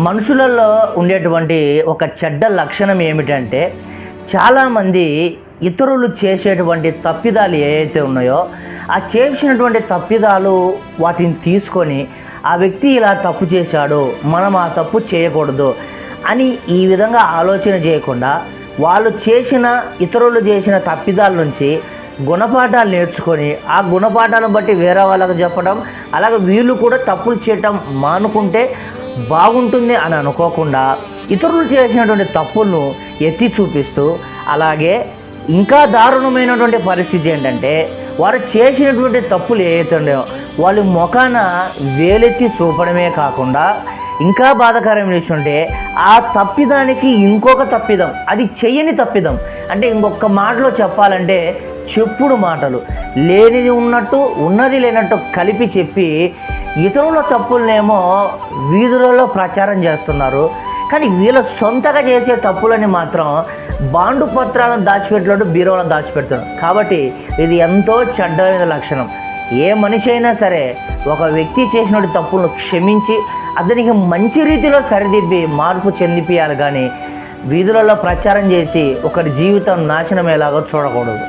మనుషులలో ఉండేటువంటి ఒక చెడ్డ లక్షణం ఏమిటంటే చాలామంది ఇతరులు చేసేటువంటి తప్పిదాలు ఏవైతే ఉన్నాయో ఆ చేసినటువంటి తప్పిదాలు వాటిని తీసుకొని ఆ వ్యక్తి ఇలా తప్పు చేశాడు మనం ఆ తప్పు చేయకూడదు అని ఈ విధంగా ఆలోచన చేయకుండా వాళ్ళు చేసిన ఇతరులు చేసిన తప్పిదాల నుంచి గుణపాఠాలు నేర్చుకొని ఆ గుణపాఠాలను బట్టి వేరే వాళ్ళకు చెప్పడం అలాగే వీళ్ళు కూడా తప్పులు చేయటం మానుకుంటే బాగుంటుంది అని అనుకోకుండా ఇతరులు చేసినటువంటి తప్పులను ఎత్తి చూపిస్తూ అలాగే ఇంకా దారుణమైనటువంటి పరిస్థితి ఏంటంటే వారు చేసినటువంటి తప్పులు ఏవైతే వాళ్ళు ముఖాన వేలెత్తి చూపడమే కాకుండా ఇంకా బాధాకరమైన ఏంటంటే ఆ తప్పిదానికి ఇంకొక తప్పిదం అది చెయ్యని తప్పిదం. అంటే ఇంకొక మాటలో చెప్పాలంటే చెప్పుడు మాటలు. లేనిది ఉన్నట్టు ఉన్నది లేనట్టు కలిపి చెప్పి ఇతరుల తప్పులనేమో వీధులలో ప్రచారం చేస్తున్నారు. కానీ వీళ్ళ సొంతగా చేసే తప్పులని మాత్రం బాండు పత్రాలను దాచిపెట్టినట్టు బీరోలను దాచిపెడుతున్నారు. కాబట్టి ఇది ఎంతో చెడ్డమైన లక్షణం. ఏ మనిషి అయినా సరే ఒక వ్యక్తి చేసిన తప్పులను క్షమించి అతనికి మంచి రీతిలో సరిదిద్ది మార్పు చెందిపియాలి. కానీ వీధులలో ప్రచారం చేసి ఒకరి జీవితం నాశనం ఎలాగో చూడకూడదు.